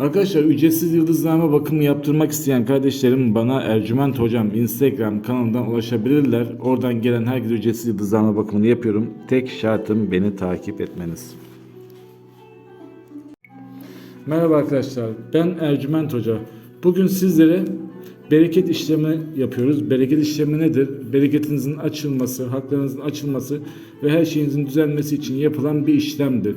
Arkadaşlar ücretsiz yıldızlama bakımı yaptırmak isteyen kardeşlerim bana Ercüment Hocam Instagram kanalından ulaşabilirler. Oradan gelen herkese ücretsiz yıldızlama bakımını yapıyorum. Tek şartım beni takip etmeniz. Merhaba arkadaşlar ben Ercüment Hoca. Bugün sizlere bereket işlemi yapıyoruz. Bereket işlemi nedir? Bereketinizin açılması, haklarınızın açılması ve her şeyinizin düzelmesi için yapılan bir işlemdir.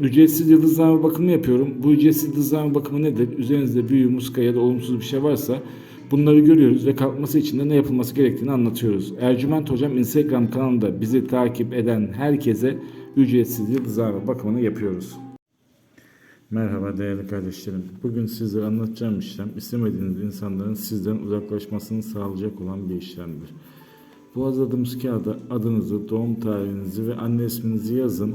ücretsiz yıldızlama bakımı yapıyorum. Bu ücretsiz yıldızlama bakımı nedir? Üzerinizde büyü, muska ya da olumsuz bir şey varsa bunları görüyoruz ve kalkması için de ne yapılması gerektiğini anlatıyoruz. Ercüment Hocam Instagram kanalında bizi takip eden herkese ücretsiz yıldızlama bakımını yapıyoruz. Merhaba değerli kardeşlerim. Bugün sizlere anlatacağım işlem istemediğiniz insanların sizden uzaklaşmasını sağlayacak olan bir işlemdir. Bu hazırladığımız kağıda adınızı, doğum tarihinizi ve anne isminizi yazın